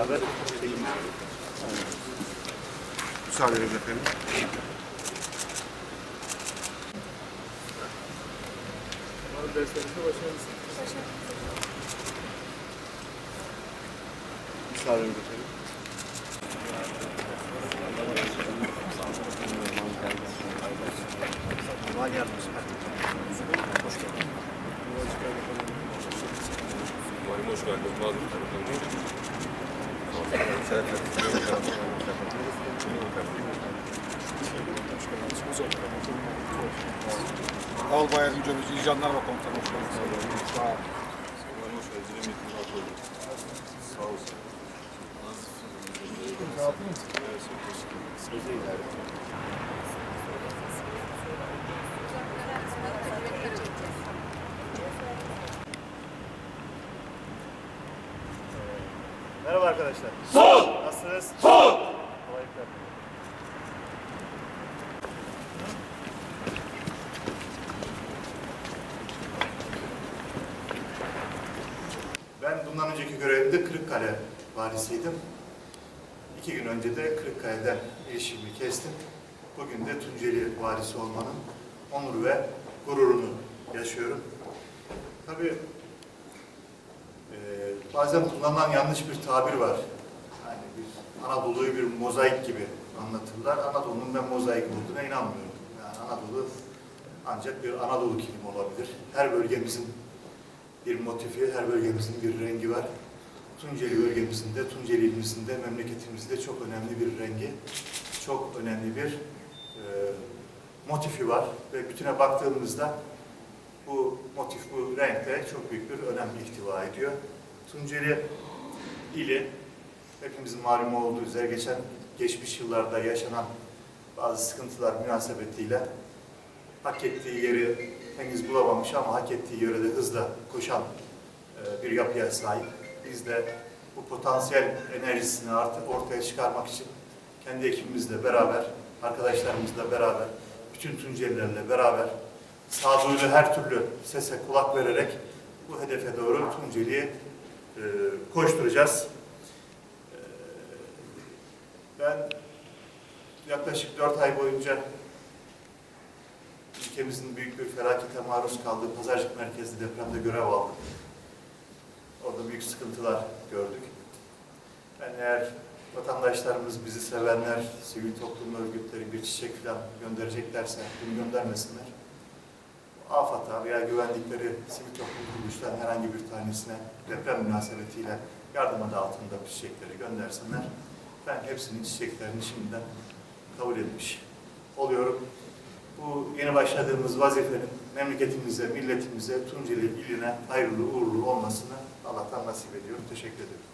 beraber çekilmiş Müsaadeniz efendim. Derslerinizde başarılısınız. Müsaadeniz efendim. Kolay gelmiş. Hoş geldin. Hoş geldin. Hoş geldin. Hoş geldin. Albay Yardımcı Olucu İl Jandarma Komutanı hoş geldiniz. Sağ olun. Yine metin rahat olun. Sağ olsun. Arkadaşlar. Sol. Nasılsınız? Sol. Kolaylıklar. Ben bundan önceki görevimde Kırıkkale valisiydim. İki gün önce de Kırıkkale'den ilişkimi kestim. Bugün de Tunceli valisi olmanın onur ve gururunu yaşıyorum. Tabii bazen kullanılan yanlış bir tabir var. Hani bir Anadolu'yu bir mozaik gibi anlatırlar. Anadolu'nun ben mozaik olduğuna inanmıyorum. Yani Anadolu ancak bir Anadolu kelime olabilir. Her bölgemizin bir motifi, her bölgemizin bir rengi var. Tunceli bölgemizin de, Tunceli ilimizin de, memleketimizde çok önemli bir rengi, çok önemli bir e, motifi var. Ve bütüne baktığımızda bu motif, bu renkte çok büyük bir önem ihtiva ediyor. Tunceli ili hepimizin malumu olduğu üzere geçen geçmiş yıllarda yaşanan bazı sıkıntılar münasebetiyle hak ettiği yeri henüz bulamamış ama hak ettiği yere de hızla koşan e, bir yapıya sahip. Biz de bu potansiyel enerjisini artık ortaya çıkarmak için kendi ekibimizle beraber, arkadaşlarımızla beraber, bütün Tuncelilerle beraber sağduyulu her türlü sese kulak vererek bu hedefe doğru Tunceli'ye e, koşturacağız. E, ben yaklaşık dört ay boyunca ülkemizin büyük bir felakete maruz kaldığı Pazarcık merkezli depremde görev aldım. Orada büyük sıkıntılar gördük. Ben eğer vatandaşlarımız, bizi sevenler, sivil toplum örgütleri bir çiçek falan göndereceklerse bunu göndermesinler. AFAD'a veya güvendikleri sivil toplum kuruluşlarının herhangi bir tanesine deprem münasebetiyle yardım adı altında çiçekleri göndersinler. Ben hepsinin çiçeklerini şimdiden kabul etmiş oluyorum. Bu yeni başladığımız vazifenin memleketimize, milletimize, Tunceli iline hayırlı uğurlu olmasını Allah'tan nasip ediyorum. Teşekkür ederim.